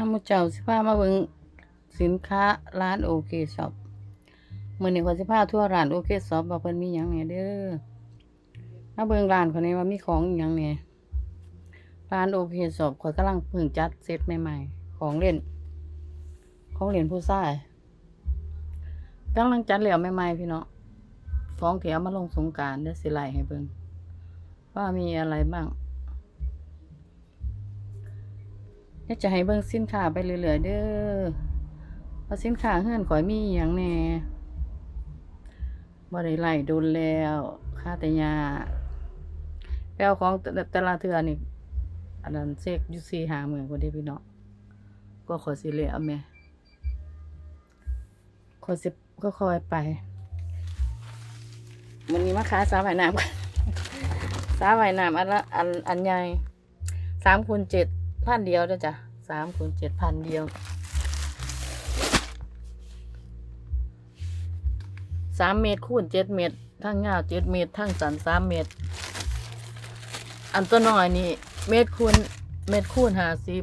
มามุเจ้าสิพามาเบิ่งสินค้าร้านโอเคช็อปมื้อนี้ข้อสิพาทั่วร้านโอเคช็อปว่าเพิ่นมีหยังแหน่เด้อมาเบิ่งร้านเขานี่ว่ามีของอิหยังแหน่ร้านโอเคช็อปข้อยกำลังเพิ่งจัดเซตใหม่ๆ ของเล่น ของเล่นผู้ชายกำลังจัดแล้วใหม่ๆพี่เนาะของที่เอามาลงสงกานต์เดี๋ยวสิไล่ให้เบิ่งว่ามีอะไรบ้าง อยากจะให้เบิ่งสินค้าไปเรื่อยๆเด้อว่าสินค้าเฮือนข่อยมีอย่างแน่บ่ได้ไล่โดนแล้วค่าแต่ยาแปลของแต่ละเทื่อนี่อันนั้นเซกอยู่สี่หาหมื่นกว่าเด้พี่น้องก็ขอสิเหลือแม่ขอสิก็คอยไปวันนี้มาค้าสาว่ายน้ำสาว่ายน้ำอันละอันอันใหญ่สามคูณเจ็ด พันเดียวเด้อจ้ะสามคูณเจ็ดพันเดียวสามเมตรคูณเจ็ดเมตร ทั้งยาวเจ็ดเมตร ทั้งสันสามเมตร อันตัวน้อยนี่เมตรคูณเมตรคูณห้าสิบ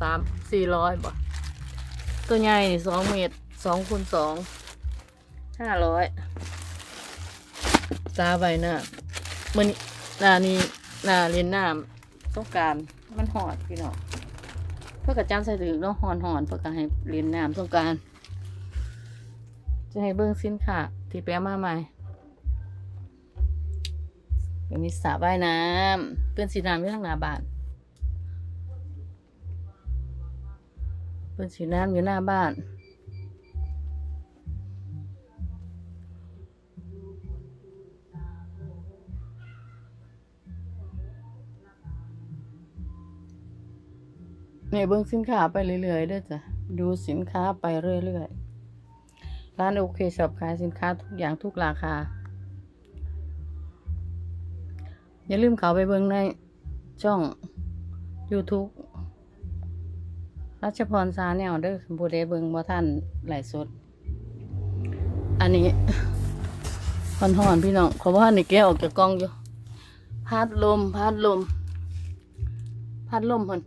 สามสี่ร้อยบ่ตัวใหญ่นี่สองเมตรสองคูณสองห้าร้อยซาไว้นะมันหนานี้หนาเรียนน้ำต้องการ มันหอดพี่น้องเพื่อกระจำใส่ถึงต้องหอนหอนเพื่อการให้เรียนน้ำต้องการ จะให้เบิ้งสินค้าที่แปลมาใหม่มีสระว่ายน้ำเปื้อนสีน้ำอยู่ทางหน้าบ้านเปื้อนสีน้ำอยู่หน้าบ้าน เนี่ยเบิ่งสินค้าไปเรื่อยๆเด้อจ้ะดูสินค้าไปเรื่อยๆร้านโอเคช็อปขายสินค้าทุกอย่างทุกราคา อย่าลืมเขาไปเบิ่งในช่อง YouTube รัชพรซาแนวเด้อผู้ใดเบิ่งบ่ท่านหลฟ์สด อันนี้ฮอนฮอนๆพี่น้องขอว่านี่แกะออกจากกล้องอยู่ พัดลม พัดลม พัดลมพิ่น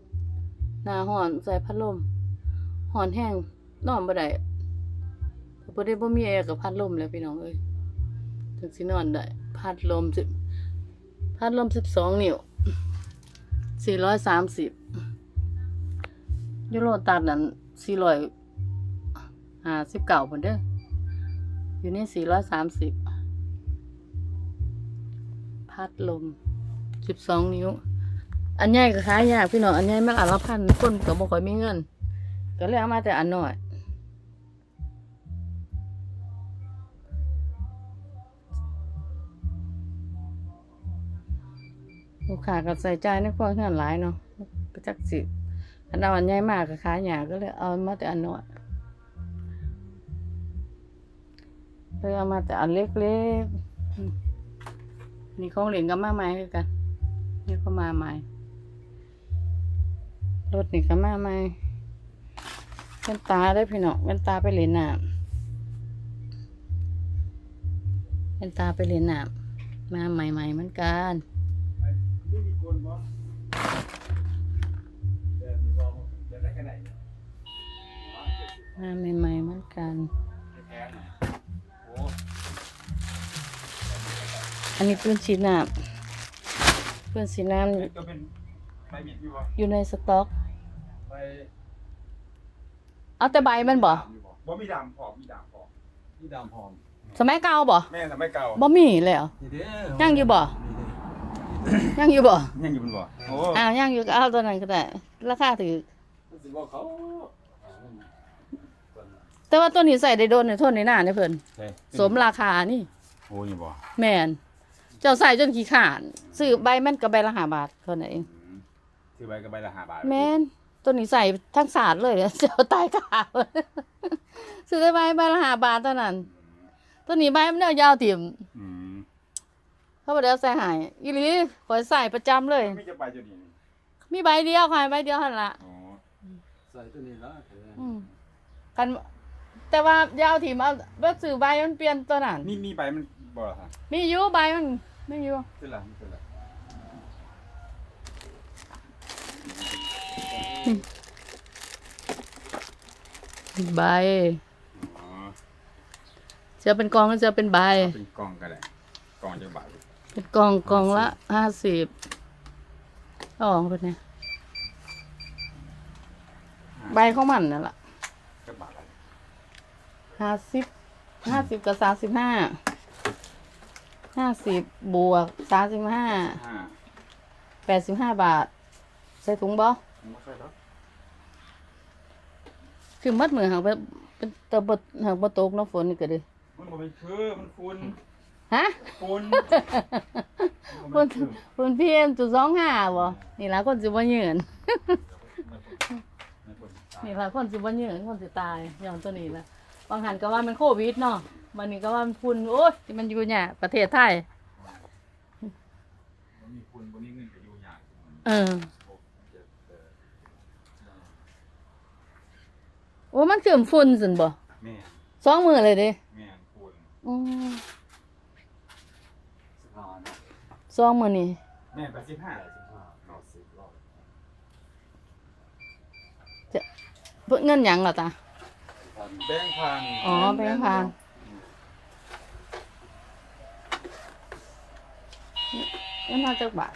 หน้าฮ้อนใส่พัดลมฮ้อนแห้งนอนบ่ได้บ่ได้บ่มีแอร์กับพัดลมแล้วพี่น้องเอ้ยถึงสินอนได้ พัดลมสิพัดลมสิบสองนิ้วสี่ร้อยสามสิบยูโรตัดนั้นสี่ร้อยห้าสิบเก้าคนเด้ออยู่นี่สี่ร้อยสามสิบพัดลมสิบสองนิ้ว อันใหญ่ก็ขายยากพี่น้องอันใหญ่มันอันละพันคนก็บ่ค่อยมีเงิน ก็เลยเอามาแต่อันน้อยลูกค้าก็ใส่ใจในครัวเฮือนหลายเนาะก็จักสิอันเอาอันใหญ่มากก็ขายหยาก็เลยเอามาแต่อันน้อยเลยเอามาแต่อันเล็กๆนี่ของเหรียญก็มาใหม่คือกันนี่ก็มาใหม่ รถนี่ก็มาใหมเป็นตาได้พี่เนาะเป็นตาไปเหรียหนามเป็นตาไปเหรียหนามมาใหม่ๆเหมือนกันมาใหม่ๆเหมือนกัน อันนี้เพื่อนฉีดน้ำพื่อนชีดน้ำ เป็นใบหมิ่นอยู่บ่ำอยู่ในสต็อกใบเอาแต่ใบมันบ่ดำอยู่บ่บ่มีดำพร้อมมีดำพร้อมมีดำพร้อมสมัยเก่าบ่ แม่ทำไม่เก่าบ่มีแล้วนี่เด้ยังอยู่บ่ ยังอยู่บ่ ยังอยู่บนบ่โอ้อ้าวยังอยู่ก็เอาตัวนั้นก็ได้ ราคาถือสิบอกเขาแต่ว่าตัวนี้ใส่ได้โดนในทนในหน้าในเพิ่นใช่สมราคานี่ โอ้ยบ่แม่นเจ้าใส่จนขี้ขานซื้อใบมันก็ใบละ5บาทเท่านั้นเองอืม ซื้อใบก็ใบละห้าบาทแม่นตัวนี้ใส่ทั้งศาสตร์เลยเจ้าตายขาซื้อได้ใบใบละ5บาทเท่านั้น ตัวนี้ใบมันเอายาวติ่มอืมเขาบอกเดี๋ยวใส่ใหายอีหลีขอยใส่ประจำเลย ไม่จะไปจุดนี้มีใบเดียวค่ะใบเดียวหันละอ๋อใส่ตัวนี้ละเถอะอืมกัน แต่ว่ายาวถิ่มเอาว่าสื่อใบมันเปลี่ยนตัวนั้นนี่มีใบมันบ่ล่ะฮะมีอยู่ใบมันไม่อยู่ขึ้นละขึ้น ละใบอ๋อจะเป็นกองก็จะเป็นใบ เป็นกล่องก็ได้กล่องจะบาทเป็นกองกองละห้าสิบอ๋อเป็นไงใบของมันนั่นแหละจะบาทอะไรห้าสิบห้าสิบกับสามสิบห้าห้าสิบบวกสามสิบห้าห้าแปดสิบห้าบาท ใส่ถุงบ่ผมไม่ใช่หรอก คือมัดมือหางไปเป็นตะบดหางบตกเน้ำฝนนี่ก็ดีมันบ่เป็นคือมันฝุ่นฮะฝุ่นฝุ่นฝุ่นพีเอ็มจุดสองห้าบ่นี่ละคนสิบ่ยืนนี่ละคนสิบ่ยืนคนสิตายอย่างตัวนี้ละบางหันก็ว่ามันโควิดเนาะวันนี้ก็ว่ามันฝุ่นโอ้ยที่มันอยู่เนี่ยประเทศไทยมันมีฝุ่นบนนี้เงินก็อยู่ยากเอ โอ้มันคือฝุ่นสินบ่แม่สองมือเลยเด้แม่ฝุ่นอืมสิบห้าเนาะสองมือนี่แม่แปดสิบห้าสิบห้าเก้าสิบร้อยเพิ่นเงินหยังล่ะตา พันแบงค์พันอ๋อแบงค์พัน เงินมาจากบาท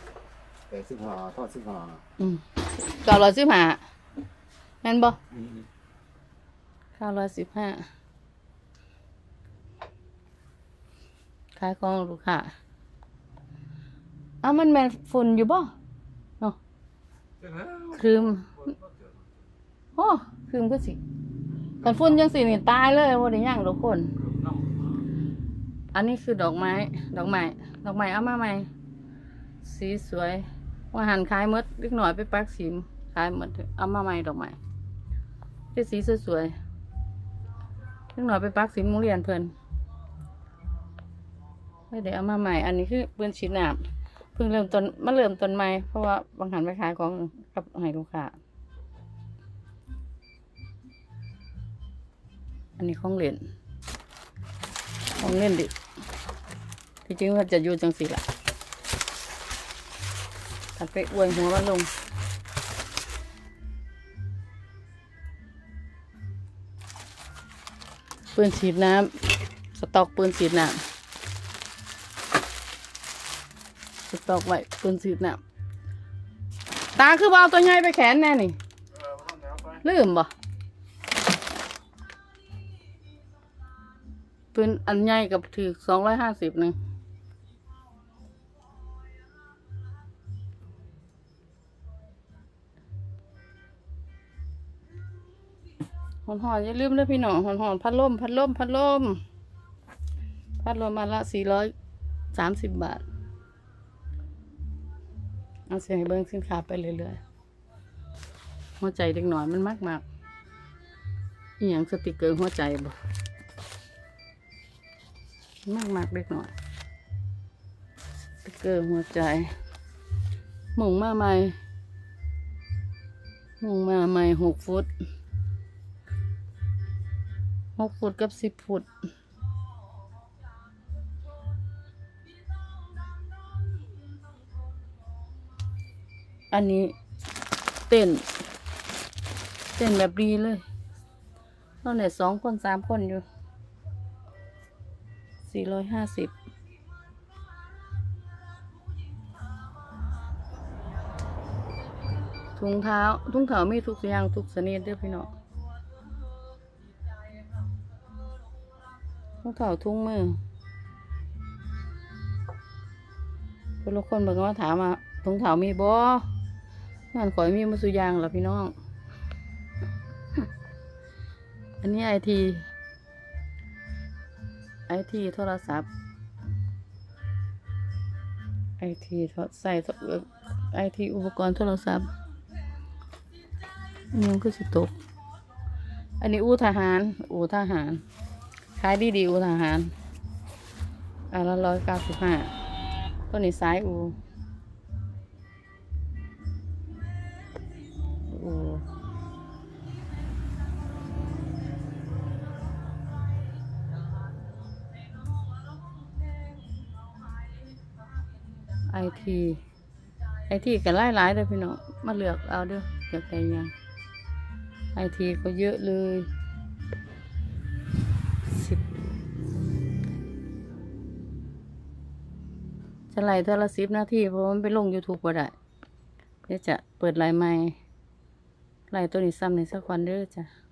แปดสิบห้าทอดสิบห้าอืมเก้าร้อยสิบห้าแม่นบ่อืม เก้าร้อยสิบห้าขายของลูกค้าอ้าวมันแม่นฝุ่นอยู่บ่เนาะคืมโอ้คืมก็สิกันฝุ่นจังสินี่ตายเลยบ่ได้ย่างทุกคน อันนี้คือดอกไม้ ดอกไม้ ดอกไม้เอามาใหม่ สีสวย ว่าหันขายหมดเล็กหน่อยไปปักสีมขายหมดเอามาใหม่ดอกไม้เป็นสีสวยๆ เล็กหน่อยไปปักสีมโรงเรียนเพิ่นไม่ได้เอามาใหม่ อันนี้คือเปื้อนชิ้นหนาเพิ่งเริ่มต้นมาเริ่มต้นใหม่ เพราะว่าบางหันไปขายของกับให้ลูกค้า อันนี้ของเล่น ของเล่นดิที่จริงว่าจะอยู่จังสีละถัดไปอวยหัวมันลง ปืนฉีดน้ำสต็อกปืนฉีดน้ำสต็อกไว้ปืนฉีดน้ำตาคือเอาตัวใหญ่ไปแขนแน่นี่ลืมบ่ปืนอันใหญ่กับถือสองร้อยห้าสิบหนึ่ง หอนหอนอย่าลืมเด้อพี่น้องหอนหอนพัดลมพัดลมพัดลมพัดลมมาละสี่ร้อยสามสิบบาท เอาเสียงให้เบิ้งสินค้าไปเรื่อยๆ หัวใจเด็กหน่อยมันมากมากๆอหย่างสติกเกอร์หัวใจบ่มากมากเด็กหน่อยสติกเกอร์หัวใจหมุงมาใหม่หมุงมาใหม่หกฟุต หกฟุตกับสิบฟุตอันนี้เต้น เต้นแบบดีเลยตอนไหนสองคนสามคนอยู่สี่ร้อยห้าสิบถุงเท้าถุงเท้ามีทุกอย่างทุกชนิดเด้อพี่น้อง ถุงเท้าถุงมือคนละคนบิ่งว่าถามว่าถุงเท้ามีบ่งานข่อยมีมาสุยางเหรอพี่น้อง อันนี้ไอที ไอทีโทรศัพท์ ไอทีใส่ไอทีอุปกรณ์โทรศัพท์อันนี้มันคือสิตก อันนี้อูทหาร อูทหาร ขายดีดีอูทหารอันละร้อยเก้าสิบห้าตัวนี้ซ้ายอูอูไอทีไอทีกันไล่หลายเลยพี่น้องมาเลือกเอาเด้ออยากได้ยังไอทีก็เยอะเลย จะไล่เท่าละสิบนาทีเพราะมันไปลง YouTube บ่ได้เดี๋ยวจะเปิดไลน์ใหม่ไล่ตัวนี้ซ้ำในสักวันเด้อจ้ะ